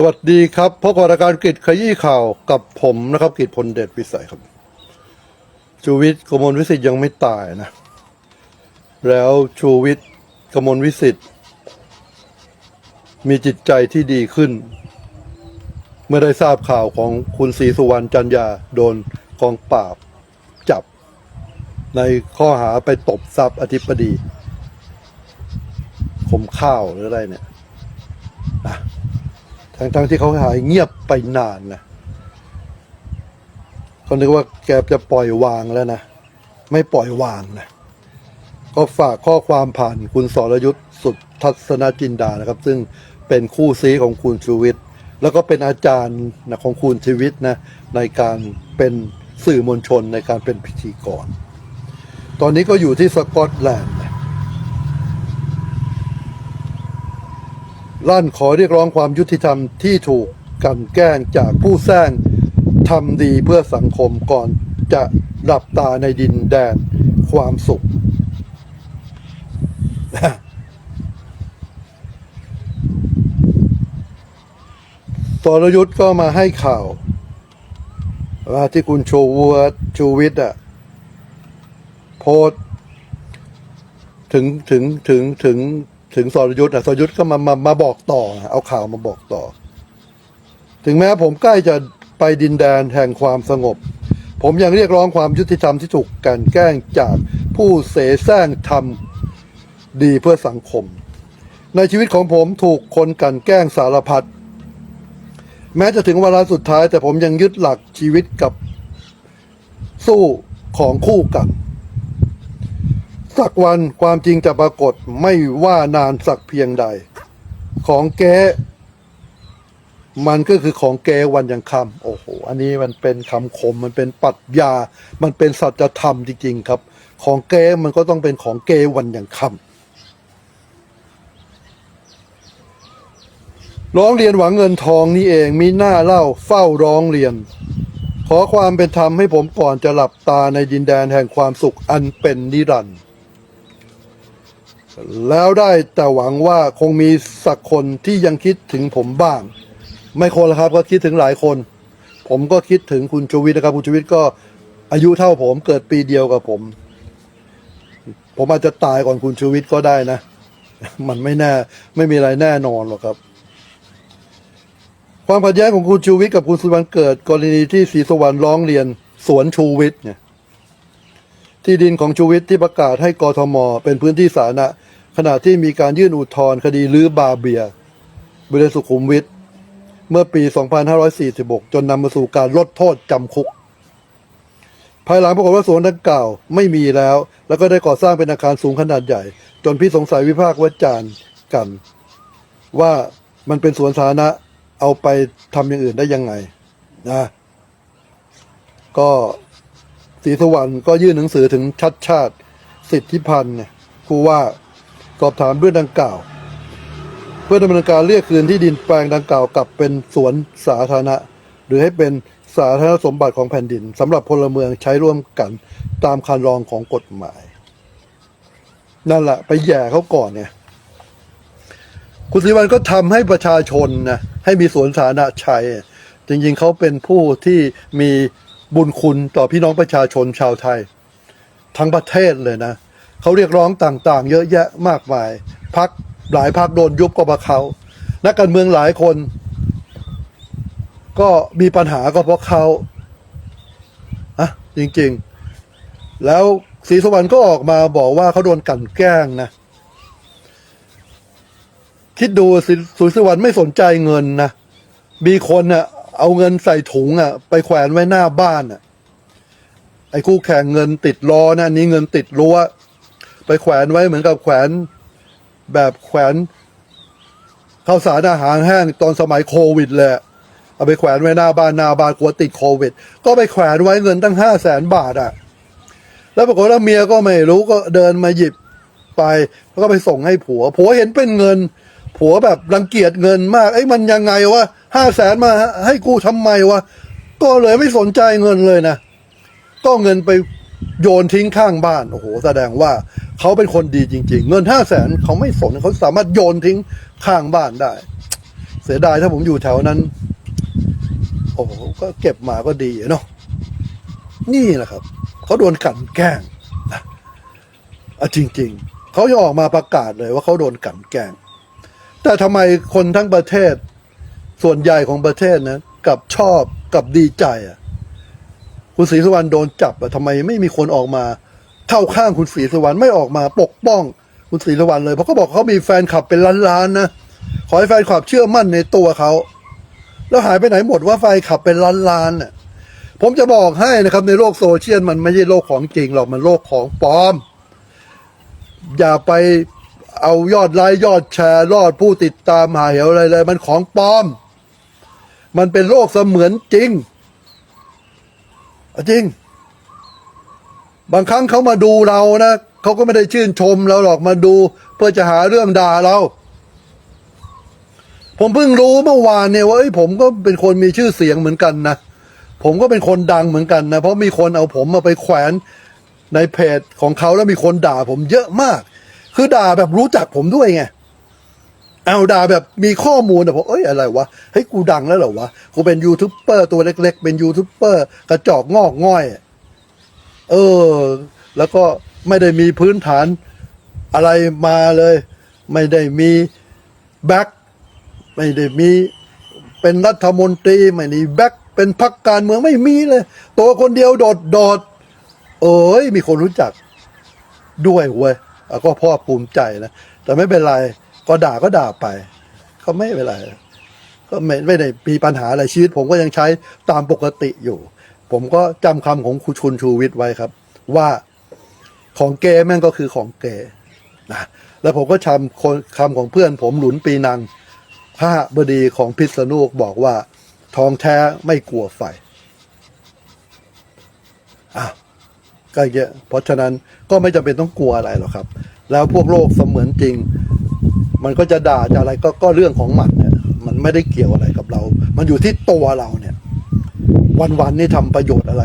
สวัสดีครับพบกับรายการกิจขยี้ข่าวกับผมนะครับ กิจพลเดชวิสัยครับชูวิทย์กมลวิสิทธิ์ยังไม่ตายนะ แล้วชูวิทย์กมลวิสิทธิ์มีจิตใจที่ดีขึ้น เมื่อได้ทราบข่าวของคุณศรีสุวรรณจันยาโดนกองปราบจับ ในข้อหาไปตบทรัพย์อธิบดีขมข้าวหรืออะไรเนี่ยทั้ง ทั้งๆที่เขาหายเงียบไปนานนะเขานึกว่าแกจะปล่อยวางแล้วนะ ไม่ปล่อยวางนะ ก็ฝากข้อความผ่านคุณสรยุทธ์สุดทัศนจินดานะครับ ซึ่งเป็นคู่ซีของคุณชูวิทย์แล้วก็เป็นอาจารย์นะของคุณชีวิตนะในการเป็นสื่อมวลชนในการเป็นพิธีกร ตอนนี้ก็อยู่ที่สกอตแลนด์นะ ลั่นขอเรียกร้องความยุติธรรมที่ถูกกันแกล้งจากผู้แสร้งทำดีเพื่อสังคมก่อนจะหลับตาในดินแดนความสุข ตรยุทธ์ก็มาให้ข่าวว่าที่คุณโชวัวชูวิทย์อะโพสถึงถึงถึงถึง ถึงสรยุทธ์อะสรยุทธ์ก็มามามาบอกต่อ เอาข่าวมาบอกต่อ ถึงแม้ผมใกล้จะไปดินแดนแห่งความสงบ ผมยังเรียกร้องความยุติธรรมที่ถูกกันแกล้งจากผู้เสแสร้งทำดีเพื่อสังคม ในชีวิตของผมถูกคนกลันแกล้งสารพัดแม้จะถึงเวลาสุดท้าย แต่ผมยังยึดหลักชีวิตกับสู้ของคู่กัน สักวันความจริงจะปรากฏไม่ว่านานสักเพียงใด ของแกมันก็คือของแกวันยังคำโอ้โห อันนี้มันเป็นคำคม มันเป็นปรัชญา มันเป็นสัจธรรมจริงๆครับ ของแกมันก็ต้องเป็นของแกวันยังคำร้องเรียนหวังเงินทองนี่เองมีหน้าเล่าเฝ้าร้องเรียน ขอความเป็นธรรมให้ผมก่อนจะหลับตาในดินแดนแห่งความสุขอันเป็นนิรันดร์ แล้วได้แต่หวังว่าคงมีสักคนที่ยังคิดถึงผมบ้าง ไม่คนละครับก็คิดถึงหลายคน ผมก็คิดถึงคุณชูวิทย์นะครับ คุณชูวิทย์ก็อายุเท่าผมเกิดปีเดียวกับผม ผมอาจจะตายก่อนคุณชูวิทย์ก็ได้นะ มันไม่แน่ ไม่มีอะไรแน่นอนหรอกครับ ความขัดแย้งของคุณชูวิทย์กับคุณสุวรรณเกิดกรณีที่ศรีสวรรณร้องเรียนสวนชูวิทย์เนี่ยที่ดินของชูวิทย์ที่ประกาศให้กทม เป็นพื้นที่สาธารณะ ขณะที่มีการยื่นอุทธรณ์คดีลื้อบาเบียบริเวณสุขุมวิทเมื่อปี 2546 จนนำมาสู่การลดโทษจำคุก ภายหลังปรากฏว่าสวนดังกล่าวไม่มีแล้ว แล้วก็ได้ก่อสร้างเป็นอาคารสูงขนาดใหญ่ จนพี่สงสัยวิพากษ์วิจารณ์กัน ว่ามันเป็นสวนสาธารณะเอาไปทำอย่างอื่นได้ยังไงนะก็ศรีสวรรณก็ยื่นหนังสือถึงชัดชาติ สิทธิพันธ์เนี่ยผู้ว่า สอบถามเรื่องดังกล่าว เพื่อดำเนินการเรียกคืนที่ดินแปลงดังกล่าวกลับเป็นสวนสาธารณะ หรือให้เป็นสาธารณสมบัติของแผ่นดินสำหรับพลเมืองใช้ร่วมกันตามคันรองของกฎหมาย นั่นแหละไปแย่เขาก่อนเนี่ยคุณสิวันก็ทำให้ประชาชนนะให้มีสวนสาธารณะใช้ จริงๆเขาเป็นผู้ที่มีบุญคุณต่อพี่น้องประชาชนชาวไทย ทั้งประเทศเลยนะ เขาเรียกร้องต่างๆ เยอะแยะมากมายพักหลายพักโดนยุบก็เพราะเขานักการเมืองหลายคน ก็มีปัญหาก็เพราะเขาอะจริงๆ แล้วศรีสวรรค์ก็ออกมาบอกว่าเขาโดนกลั่นแกล้งนะ คิดดูศรีสวรรค์ไม่สนใจเงินนะมีคนน่ะเอาเงินใส่ถุงอะไปแขวนไว้หน้าบ้านอะไอ้คู่แข่งเงินติดล้อนะนนี้เงินติดรั้ว ไปแขวนไว้เหมือนกับแขวนแบบแขวนข้าวสารอาหารแห้งตอนสมัยโควิดเละเอาไปแขวนไว้หน้าบ้านหน้าบ้านกลัวติดโควิด ก็ไปแขวนไว้เงินตั้งห้าแสนบาทอะ แล้วปรากฏว่าเมียก็ไม่รู้ก็เดินมาหยิบไปแล้วก็ไปส่งให้ผัว ผัวเห็นเป็นเงิน ผัวแบบรังเกียจเงินมากไอ้มันยังไงวะห้าแสนมาให้กูทำไมวะก็เลยไม่สนใจเงินเลยนะ ก็เอาเงินไปโยนทิ้งข้างบ้าน โอ้โห แสดงว่า เขาเป็นคนดีจริง ๆ เงินห้าแสนเขาไม่สนเขาสามารถโยนทิ้งข้างบ้านได้ เสียดายถ้าผมอยู่แถวนั้น โอ้โหก็เก็บมาก็ดีเนาะนี่แหละครับเขาโดนกันแกล้งนะอะจริง ๆเขาจะออกมาประกาศเลยว่าเขาโดนกันแกล้ง แต่ทำไมคนทั้งประเทศ ส่วนใหญ่ของประเทศนะกับชอบกับดีใจอะ คุณศรีสุวรรณโดนจับอะทำไมไม่มีคนออกมา เข้าข้างคุณศรีสุวรรณไม่ออกมาปกป้องคุณศรีสุวรรณเลยเพราะเขาบอกเขามีแฟนคลับเป็นล้านๆนะขอให้แฟนคลับเชื่อมั่นในตัวเขาแล้วหายไปไหนหมดว่าแฟนคลับเป็นล้านๆน่ะผมจะบอกให้นะครับในโลกโซเชียลมันไม่ใช่โลกของจริงหรอกมันโลกของปลอม อย่าไปเอายอดไลค์ยอดแชร์ยอดผู้ติดตามหาเหวอะไรเลยมันของปลอม มันเป็นโลกเสมือนจริงจริง บางครั้งเขามาดูเรานะเขาก็ไม่ได้ชื่นชมเราหรอกมาดู เพื่อจะหาเรื่องด่าเรา ผมเพิ่งรู้เมื่อวานเนี่ยว่าเอ้ยผมก็เป็นคนมีชื่อเสียงเหมือนกันนะผมก็เป็นคนดังเหมือนกันนะเพราะมีคนเอาผมมาไปแขวนในเพจของเขาแล้วมีคนด่าผมเยอะมาก คือด่าแบบรู้จักผมด้วยไงเอาด่าแบบมีข้อมูลแต่ผมเอ้ยอะไรวะเฮ้ยกูดังแล้วเหรอวะกูเป็นยูทูบเบอร์ตัวเล็ก ๆ เป็นยูทูบเบอร์กระจอกงอกง่อย เออ แล้วก็ไม่ได้มีพื้นฐานอะไรมาเลย ไม่ได้มีแบ็คไม่ได้มีเป็นรัฐมนตรี ไม่ได้แบ็คเป็นพักการเมืองไม่มีเลย ตัวคนเดียวโดดโดดเอ้ยมีคนรู้จักด้วยเว้ยก็พ่อภูมิใจนะ แต่ไม่เป็นไร ก็ด่าก็ด่าไป ก็ไม่เป็นไร ก็ไม่ไม่ได้มีปัญหาอะไรชีวิตผมก็ยังใช้ตามปกติอยู่ ผมก็จำคำของคุณชุนชูวิทย์ไว้ครับ ว่าของเกแม่งก็คือของเกนะแล้วผมก็จำคนคำของเพื่อนผมหลุนปีนังพระบดีของพิษณุโลกบอกว่า ทองแท้ไม่กลัวไฟอ้าวก็เยอะเพราะฉะนั้นก็ไม่จำเป็นต้องกลัวอะไรหรอกครับ แล้วพวกโลกเสมือนจริง มันก็จะด่าจะอะไรก็ก็เรื่องของมันเนี่ยมันไม่ได้เกี่ยวอะไรกับเรา มันอยู่ที่ตัวเราเนี่ย วันๆนี่ทำประโยชน์อะไร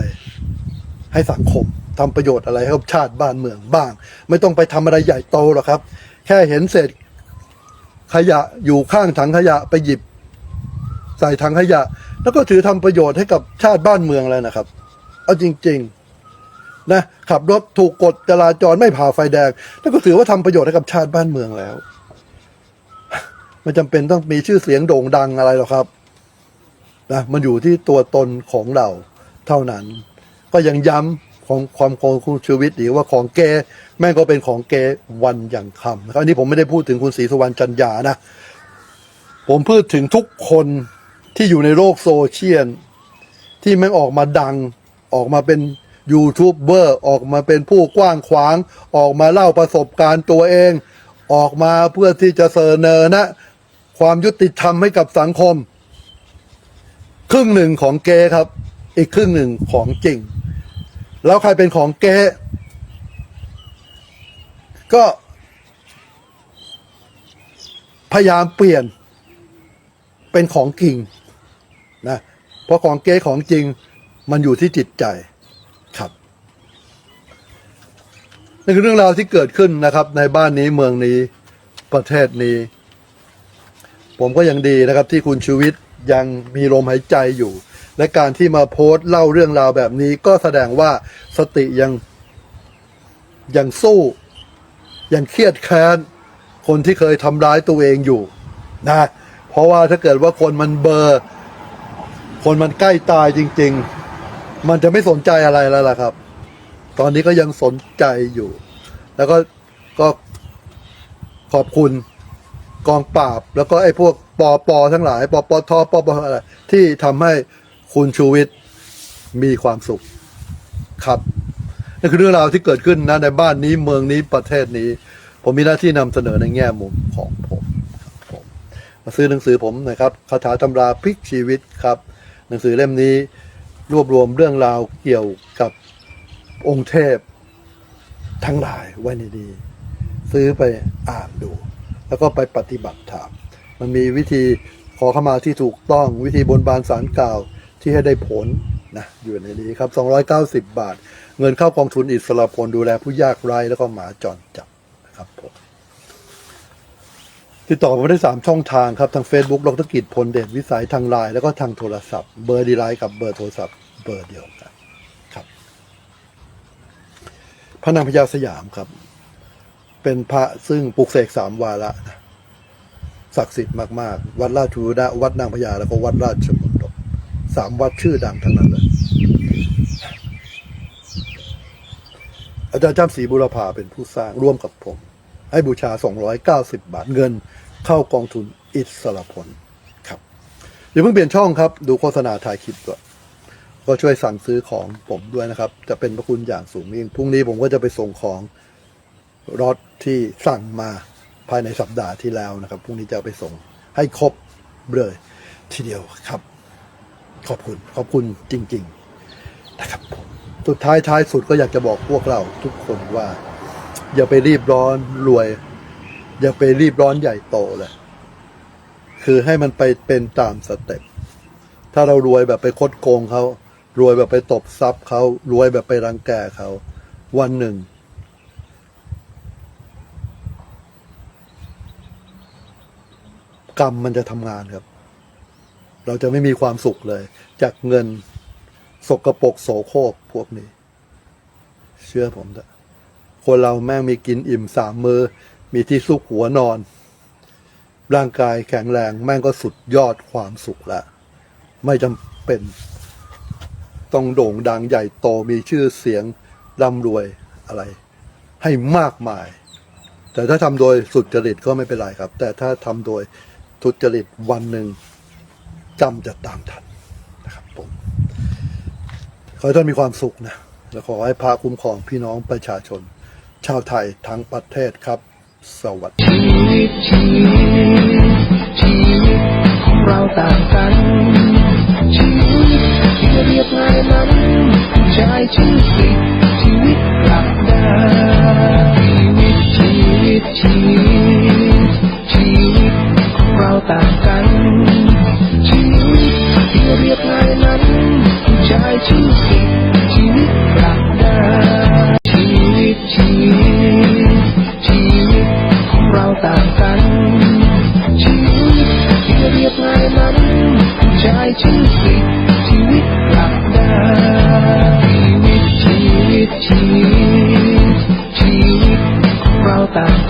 ให้สังคมทำประโยชน์อะไรให้กับชาติบ้านเมืองบ้าง ไม่ต้องไปทำอะไรใหญ่โตหรอกครับ แค่เห็นเศษขยะอยู่ข้างถังขยะไปหยิบ ใส่ถังขยะ แล้วก็ถือทำประโยชน์ให้กับชาติบ้านเมืองแล้วนะครับ เอาจริง ๆ นะขับรถถูกกฎจราจรไม่ผ่าไฟแดง แล้วก็ถือว่าทำประโยชน์ให้กับชาติบ้านเมืองแล้วไม่จำเป็นต้องมีชื่อเสียงโด่งดังอะไรหรอกครับ นะมันอยู่ที่ตัวตนของเราเท่านั้น ก็ยังย้ำของความของคุณชูวิทย์อีกว่าของแกแม่งก็เป็นของแกวันอย่างคำนะครับอันนี้ผมไม่ได้พูดถึงคุณศรีสุวรรณจันยานะ ผมพูดถึงทุกคนที่อยู่ในโลกโซเชียลที่แม่งออกมาดังออกมาเป็นยูทูบเบอร์ออกมาเป็นผู้กว้างขวาง ออกมาเล่าประสบการณ์ตัวเอง ออกมาเพื่อที่จะเสนอนะ ความยุติธรรมให้กับสังคม ครึ่งหนึ่งของเกย์ครับ อีกครึ่งหนึ่งของจริง แล้วใครเป็นของเกย์ก็ พยายามเปลี่ยน เป็นของจริงนะเพราะของเก๊ของจริงมันอยู่ที่จิตใจครับนี่คือเรื่องราวที่เกิดขึ้นนะครับ ในบ้านนี้เมืองนี้ประเทศนี้ ผมก็ยังดีนะครับที่คุณชูวิทย์ ยังมีลมหายใจอยู่ และการที่มาโพสต์เล่าเรื่องราวแบบนี้ก็แสดงว่าสติยังยังสู้ ยังเครียดแค้น คนที่เคยทำร้ายตัวเองอยู่นะเพราะว่าถ้าเกิดว่าคนมันเบอร์ คนมันใกล้ตายจริง ๆ มันจะไม่สนใจอะไรแล้วล่ะครับ ตอนนี้ก็ยังสนใจอยู่ แล้วก็ก็ขอบคุณ กองปราบ แล้วก็ไอ้พวกปอปอทั้งหลายปอปอทอปอปออะไรที่ทำให้คุณชูวิทย์มีความสุขครับนั่นคือเรื่องราวที่เกิดขึ้นนะในบ้านนี้เมืองนี้ประเทศนี้ ผมมีหน้าที่นำเสนอในแง่มุมของผมผมมาซื้อหนังสือผมนะครับคาถาตำราพลิกชีวิตครับ หนังสือเล่มนี้รวบรวมเรื่องราวเกี่ยวกับองค์เทพทั้งหลายไว้ในนี้ซื้อไปอ่านดู แล้วก็ไปปฏิบัติธรรมมันมีวิธีขอเข้ามาที่ถูกต้องวิธีบนบานสารกล่าวที่ให้ได้ผลนะอยู่ในนี้ครับ 290 บาท เงินเข้ากองทุนอิสระพลดูแลผู้ยากไร้แล้วก็หมาจรจัดนะครับผมติดต่อมาได้สามช่องทางครับ ทาง Facebook ดรกิจพลเดชวิสัยทางไลน์แล้วก็ทางโทรศัพท์ เบอร์ดีไลน์กับเบอร์โทรศัพท์เบอร์เดียวกันครับพระนางพญาสยามครับ เป็นพระซึ่งปลุกเสกสามวาระศักดิ์สิทธิ์มากๆ วัดราชบูรณะวัดนางพญาแล้วก็วัดราชมณฑลสามวัดชื่อดังทั้งนั้นเลยอาจารย์จ้ำศรีบุรพาเป็นผู้สร้างร่วมกับผม ให้บูชา 290 บาทเงินเข้ากองทุนอิสระผลครับอย่าเพิ่งเปลี่ยนช่องครับ ดูโฆษณาถ่ายคลิปด้วยก็ช่วยสั่งซื้อของผมด้วยนะครับ จะเป็นพระคุณอย่างสูงยิ่งพรุ่งนี้ผมก็จะไปส่งของ รถที่สั่งมาภายในสัปดาห์ที่แล้วนะครับพรุ่งนี้จะไปส่งให้ครบเลยทีเดียวครับ ขอบคุณขอบคุณจริง ๆ นะครับผมสุดท้ายท้ายสุดก็อยากจะบอกพวกเราทุกคนว่า อย่าไปรีบร้อนรวย อย่าไปรีบร้อนใหญ่โตเลยคือให้มันไปเป็นตามสเต็ปถ้าเรารวยแบบไปคดโกงเขารวยแบบไปตบทรัพย์เขารวยแบบไปรังแกเขาวันหนึ่ง กรรมมันจะทำงานครับ เราจะไม่มีความสุขเลย จากเงินสกรปรกโสโครกพวกนี้ เชื่อผมเถอะคนเราแม่งมีกินอิ่มสามมือ มีที่ซุกหัวนอน ร่างกายแข็งแรงแม่งก็สุดยอดความสุขละ ไม่จำเป็น ต้องโด่งดังใหญ่โตมีชื่อเสียงร่ำรวยอะไร ให้มากมาย แต่ถ้าทำโดยสุดจริตก็ไม่เป็นไรครับ แต่ถ้าทำโดย ทุจริตวันหนึ่งจำจะตามทันนะครับผมขอให้ท่านมีความสุขนะและขอให้พระคุ้มครองพี่น้องประชาชน ชาวไทยทั้งประเทศครับ สวัสดีชีวิตชีวิตของเราต่างกันชีวิตที่เรียบง่ายนั้นใช้ชีวิชีวิตกลับได้ชีวิตชีวิตชีวิต ต่างกันชีวิตที่เรียบง่ายนั้นผู้ชายชื่อสิทชีวิตปรักดาชีวิตชีวิตชีวิตของเราต่างกันชีวิตที่เรียบง่ายนั้นผู้ชายชื่อสิทชีวิตปรักดาชีวิตชีวิตชีวิตชีวิตของเราต่าง